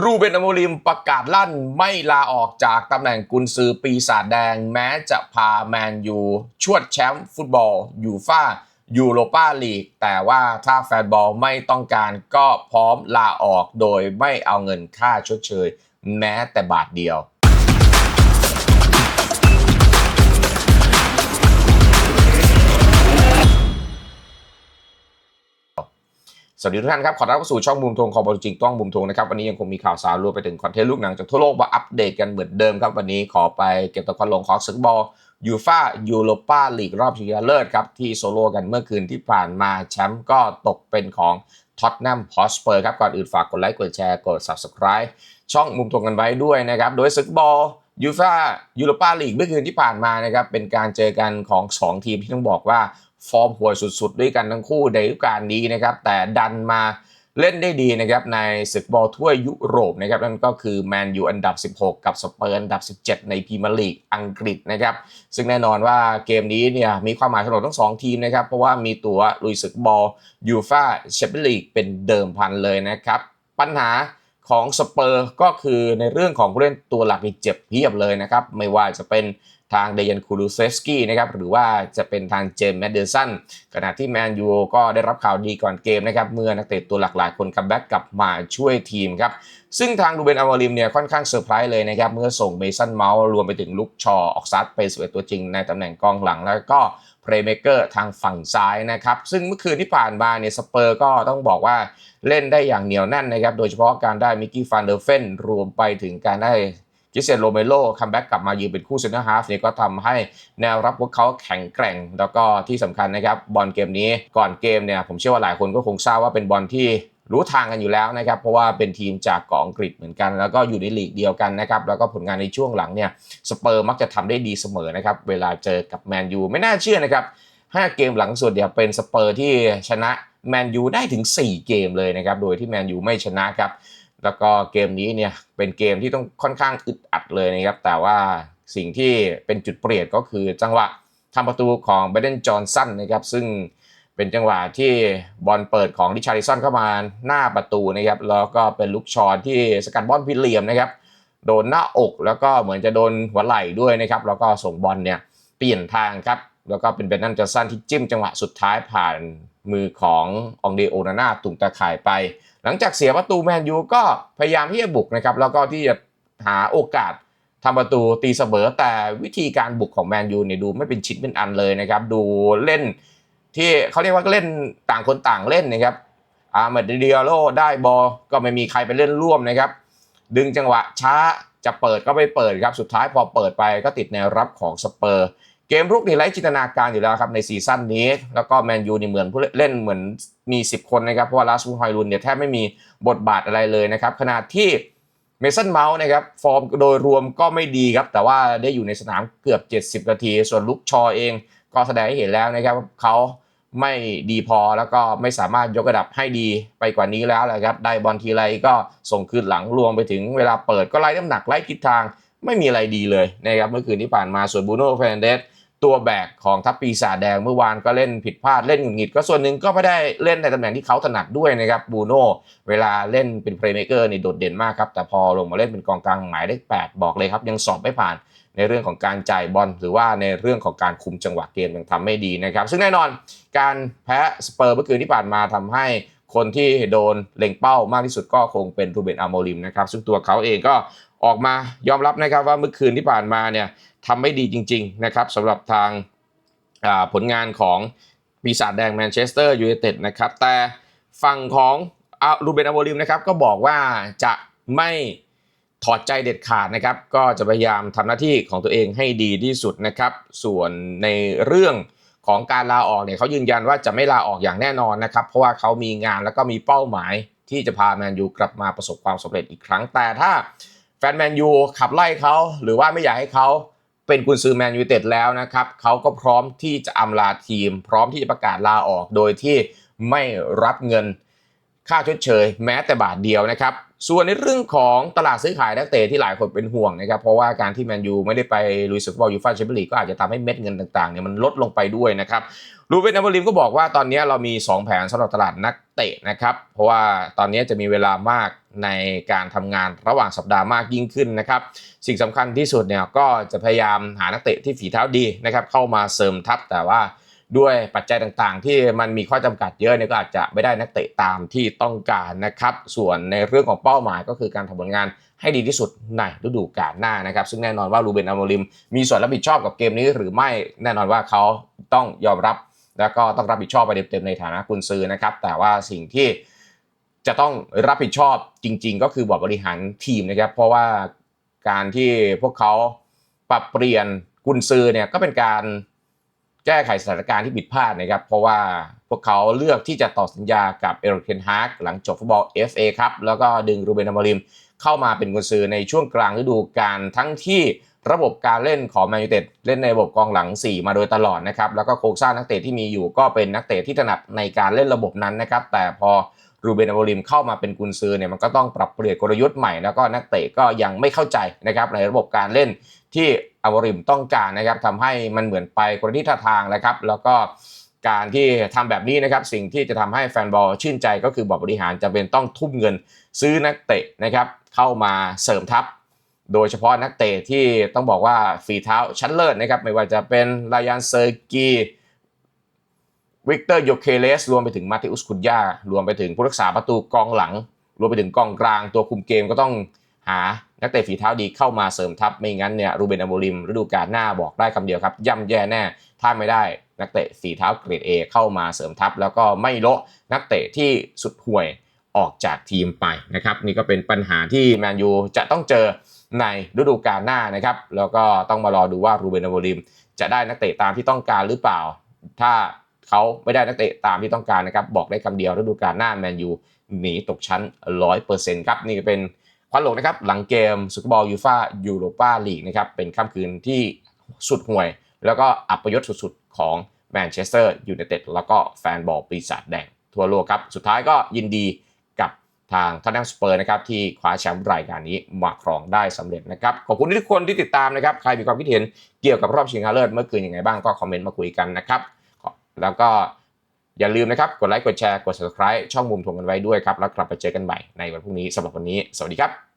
รูเบนอโมริมประกาศลั่นไม่ลาออกจากตำแหน่งกุนซือปีศาจแดง แม้จะพาแมนยูชวดแชมป์ฟุตบอลยูฟ่ายูโรปาลีก แต่ว่าถ้าแฟนบอลไม่ต้องการก็พร้อมลาออกโดยไม่เอาเงินค่าชดเชย แม้แต่บาทเดียว สวัสดีทุกท่านครับ ขอต้อนรับเข้าสู่ช่องมุมทงของบอลจริงต้องมุมทงนะครับ วันนี้ยังคงมีข่าวสารรวมไปถึงคอนเทนต์ลูกหนังจากทั่วโลกมาอัปเดตกันเหมือนเดิมครับ วันนี้ขอไปเก็บตัวควันลงของศึกบอลยูฟายูโรปาลีกรอบชิงชนะเลิศครับ ที่โซโลกันเมื่อคืนที่ผ่านมาแชมป์ก็ตกเป็นของท็อตแนมฮอสเปอร์ครับ ก่อนอื่นฝากกดไลค์กดแชร์กด subscribe ช่องมุมทงกันไว้ด้วยนะครับโดยศึกบอลยูฟายูโรปาลีกเมื่อคืนที่ผ่านมานะครับเป็นการเจอกันของ 2 ทีมที่ต้องบอกว่า ฟอร์มห่วยสุดๆ ด้วยกันทั้งคู่ในฤดูกาลนี้นะครับ แต่ดันมาเล่นได้ดีนะครับในศึกบอลถ้วยยุโรปนะครับนั่นก็คือแมนยูอันดับ 16 กับสเปอร์อันดับ 17 ในพรีเมียร์ลีกอังกฤษนะครับซึ่งแน่นอนว่าเกมนี้เนี่ยมีความหมายสำหรับทั้งสองทีมนะครับ เพราะว่ามีตัวลุยศึกบอลยูฟาแชมเปี้ยนลีกเป็นเดิมพันเลยนะครับ ปัญหาของสเปอร์ก็คือในเรื่องของผู้เล่นตัวหลักนี่เจ็บเพียบเลยนะครับ ไม่ว่าจะเป็น ทางเดยันคูลูเซฟสกี้นะครับหรือว่าจะเป็นทางเจมส์แมดเดอร์สันขณะที่แมนยูก็ได้รับข่าวดีก่อนเกมนะครับเมื่อนักเตะตัวหลักหลายคนคัมแบ็กกลับมาช่วยทีมครับซึ่งทางดูเบนอาวาริมเนี่ยค่อนข้างเซอร์ไพรส์เลยนะครับเมื่อส่งเมสันเมาส์รวมไปถึงลุกชอออกซัดเป็นสเวตัวจริงในตำแหน่งกองหลังแล้วก็เพลย์เมเกอร์ทางฝั่งซ้ายนะครับ ซึ่งเมื่อคืนที่ผ่านมาเนี่ยสเปอร์ก็ต้องบอกว่าเล่นได้อย่างเหนียวแน่นนะครับ โดยเฉพาะการได้มิกกี้ฟานเดอร์เฟนรวมไปถึงการได้ กิเซนโรเมโลคัมแบ็กกลับมายืนเป็นคู่เซนเตอร์ฮาฟเนี่ยก็ทำให้แนวรับพวกเขาแข็งแกร่ง แล้วก็ที่สำคัญนะครับบอลเกมนี้ก่อนเกมเนี่ยผมเชื่อว่าหลายคนก็คงทราบว่าเป็นบอลที่รู้ทางกันอยู่แล้วนะครับ เพราะว่าเป็นทีมจากเกาะอังกฤษเหมือนกัน แล้วก็อยู่ในลีกเดียวกันนะครับ แล้วก็ผลงานในช่วงหลังเนี่ยสเปอร์มักจะทำได้ดีเสมอนะครับ เวลาเจอกับแมนยูไม่น่าเชื่อนะครับ5เกมหลังสุดเนี่ยเป็นสเปอร์ที่ชนะแมนยูได้ถึง 4 เกมเลยนะครับ โดยที่แมนยูไม่ชนะครับ แล้วก็เกมนี้เนี่ยเป็นเกมที่ต้องค่อนข้างอึดอัดเลยนะครับ แต่ว่าสิ่งที่เป็นจุดเปลี่ยนก็คือจังหวะทำประตูของเบเดนจอห์นสันนะครับซึ่งเป็นจังหวะที่บอลเปิดของดิชาริสันเข้ามาหน้าประตูนะครับแล้วก็เป็นลูกชอนที่สกัดบอลพิเลียมนะครับโดนหน้าอกแล้วก็เหมือนจะโดนหัวไหล่ด้วยนะครับ แล้วก็ส่งบอลเนี่ยเปลี่ยนทางครับ แล้วก็เป็นเบนนันจอห์สันที่จิ้มจังหวะสุดท้ายผ่าน มือขององเดโอนาน่าตุงตะข่ายไป หลังจากเสียประตูแมนยูก็พยายามที่จะบุกนะครับ แล้วก็ที่จะหาโอกาสทำประตูตีเสมอแต่วิธีการบุกของแมนยูเนี่ยดูไม่เป็นชิ้นเป็นอันเลยนะครับ ดูเล่นที่เขาเรียกว่าเล่นต่างคนต่างเล่นนะครับอาร์เมดเดียโลได้บอลก็ไม่มีใครไปเล่นร่วมนะครับ ดึงจังหวะช้าจะเปิดก็ไม่เปิดครับ สุดท้ายพอเปิดไปก็ติดแนวรับของสเปอร์ เกมรุกนี่ไร้จินตนาการอยู่แล้วครับในซีซั่นนี้ แล้วก็แมนยูนี่เหมือนผู้เล่นเหมือนมี 10 คนนะครับ เพราะว่าลาสบูฮอยลุนเนี่ยแทบไม่มีบทบาทอะไรเลยนะครับขณะที่เมสันเมาส์นะครับฟอร์มโดยรวมก็ไม่ดีครับ แต่ว่าได้อยู่ในสนามเกือบ 70 นาที ส่วนลุกชอเองก็แสดงให้เห็นแล้วนะครับว่าเขาไม่ดีพอแล้วก็ไม่สามารถยกระดับให้ดีไปกว่านี้แล้วแหละครับ ได้บอลทีไรก็ส่งคืนหลังรวมไปถึงเวลาเปิดก็ไล่น้ำหนักไล่ทิศทางไม่มีอะไรดีเลยนะครับเมื่อคืนที่ผ่านมาส่วนบูโน่เฟรนเดส ตัวแบกของทัพปีศาจแดงเมื่อวานก็เล่นผิดพลาดเล่นหงุดหงิด ก็ส่วนหนึ่งก็ไม่ได้เล่นในตำแหน่งที่เขาถนัดด้วยนะครับบูโน่เวลาเล่นเป็นเพลย์เมเกอร์นี่โดดเด่นมากครับ แต่พอลงมาเล่นเป็นกองกลางหมายเลข8บอกเลยครับ ยังสอบไม่ผ่านในเรื่องของการจ่ายบอลหรือว่าในเรื่องของการคุมจังหวะเกมยังทำไม่ดีนะครับ ซึ่งแน่นอนการแพ้สเปอร์เมื่อคืนที่ผ่านมาทำให้ คนที่โดนเล็งเป้ามากที่สุดก็คงเป็นรูเบนอาโมริมนะครับ ซึ่งตัวเขาเองก็ออกมายอมรับนะครับว่าเมื่อคืนที่ผ่านมาเนี่ยทำไม่ดีจริง ๆ นะครับสำหรับทางผลงานของปีศาจแดงแมนเชสเตอร์ยูไนเต็ดนะครับ แต่ฝั่งของรูเบนอโมริมนะครับก็บอกว่าจะไม่ถอดใจเด็ดขาดนะครับ ก็จะพยายามทำหน้าที่ของตัวเองให้ดีที่สุดนะครับ ส่วนในเรื่อง ของการลาออกเนี่ยเขายืนยันว่าจะไม่ลาออกอย่างแน่นอนนะครับ เพราะว่าเขามีงานแล้วก็มีเป้าหมายที่จะพาแมนยูกลับมาประสบความสำเร็จอีกครั้ง แต่ถ้าแฟนแมนยูขับไล่เขาหรือว่าไม่อยากให้เขาเป็นกุนซือแมนยูเต็ดแล้วนะครับเขาก็พร้อมที่จะอำลาทีม พร้อมที่จะประกาศลาออกโดยที่ไม่รับเงิน ค่าชดเชย แม้แต่บาทเดียวนะครับ ส่วนในเรื่องของตลาดซื้อขายนักเตะที่หลายคนเป็นห่วงนะครับ เพราะว่าการที่แมนยูไม่ได้ไปลุยศึกบอลยูฟ่าแชมเปี้ยนลีกก็อาจจะทำให้เม็ดเงินต่างๆเนี่ยมันลดลงไปด้วยนะครับรูเบนอมริมก็บอกว่าตอนนี้เรามี 2 แผนสำหรับตลาดนักเตะนะครับ เพราะว่าตอนนี้จะมีเวลามากในการทำงานระหว่างสัปดาห์มากยิ่งขึ้นนะครับ สิ่งสำคัญที่สุดเนี่ยก็จะพยายามหานักเตะที่ฝีเท้าดีนะครับเข้ามาเสริมทัพแต่ว่า ด้วยปัจจัยต่างๆ ที่มันมีข้อจำกัดเยอะเนี่ยก็อาจจะไม่ได้นักเตะตามที่ต้องการนะครับ ส่วนในเรื่องของเป้าหมายก็คือการทำผลงานให้ดีที่สุดในฤดูกาลหน้านะครับ ซึ่งแน่นอนว่ารูเบนอโมริม มีส่วนรับผิดชอบกับเกมนี้หรือไม่แน่นอนว่าเขาต้องยอมรับ แล้วก็ต้องรับผิดชอบไปเต็มๆในฐานะกุนซือนะครับ แต่ว่าสิ่งที่จะต้องรับผิดชอบจริง ๆ ก็คือบอร์ดบริหารทีมนะครับ เพราะว่าการที่พวกเขาปรับเปลี่ยนกุนซือเนี่ยก็เป็นการ แก้ไขสถานการณ์ที่ผิดพลาดนะครับ เพราะว่าพวกเขาเลือกที่จะต่อสัญญากับเอริกเทนฮากหลังจบฟุตบอล FA ครับแล้วก็ดึงรูเบนอมริมเข้ามาเป็นกุนซือในช่วงกลางฤดูกาลทั้งที่ระบบการเล่นของแมนยูเต็ดเล่นในระบบกองหลัง 4 มาโดยตลอดนะครับ แล้วก็โครงสร้างนักเตะที่มีอยู่ก็เป็นนักเตะที่ถนัดในการเล่นระบบนั้นนะครับ แต่พอรูเบนอโมริมเข้ามาเป็นกุนซือเนี่ยมันก็ต้องปรับเปลี่ยนกลยุทธ์ใหม่แล้วก็นักเตะก็ยังไม่เข้าใจนะครับในระบบการเล่นที่ อโมริมต้องการนะครับทำให้มันเหมือนไปคนละทิศทางนะครับ แล้วก็การที่ทำแบบนี้นะครับ สิ่งที่จะทำให้แฟนบอลชื่นใจก็คือบอร์ดบริหารจะเป็นต้องทุ่มเงินซื้อนักเตะนะครับ เข้ามาเสริมทัพ โดยเฉพาะนักเตะที่ต้องบอกว่าฝีเท้าชั้นเลิศนะครับ ไม่ว่าจะเป็นลายันเซอร์กีวิกเตอร์โยเคเลสรวมไปถึงมาติอุสคุนยารวมไปถึงผู้รักษาประตูกองหลัง รวมไปถึงกองกลางตัวคุมเกมก็ต้องหา นักเตะฝีเท้าดีเข้ามาเสริมทัพไม่งั้นเนี่ยรูเบนอโมริมฤดูกาลหน้าบอกได้คำเดียวครับย่ำแย่แน่ถ้าไม่ได้นักเตะฝีเท้าเกรด A เข้ามาเสริมทัพ แล้วก็ไม่โละนักเตะที่สุดห่วยออกจากทีมไปนะครับนี่ก็เป็นปัญหาที่แมนยูจะต้องเจอในฤดูกาลหน้านะครับแล้วก็ต้องมารอดูว่ารูเบนอโมริมจะได้นักเตะตามที่ต้องการหรือเปล่า ถ้าเขาไม่ได้นักเตะตามที่ต้องการนะครับบอกได้คำเดียวฤดูกาลหน้าแมนยูหนีตกชั้น 100%ครับนี่ก็เป็น ควันหลงนะครับหลังเกมซุปเปอร์บอลยูฟ่ายูโรปาลีกนะครับเป็นค่ำคืนที่สุดห่วย แล้วก็อัปยศสุดๆ ของแมนเชสเตอร์ยูไนเต็ดแล้วก็แฟนบอลปีศาจแดงทั่วโลกครับ สุดท้ายก็ยินดีกับทางทอนแนมสเปอร์นะครับที่คว้าแชมป์รายการนี้มาครองได้สำเร็จนะครับ ขอบคุณทุกคนที่ติดตามนะครับ ใครมีความคิดเห็นเกี่ยวกับรอบชิงชนะเลิศเมื่อคืนยังไงบ้างก็คอมเมนต์มาคุยกันนะครับ แล้วก็ อย่าลืมนะครับ กดไลค์ กดแชร์ กด subscribe ช่องมุมทวงกันไว้ด้วยครับ แล้วกลับไปเจอกันใหม่ในวันพรุ่งนี้สำหรับวันนี้ สวัสดีครับ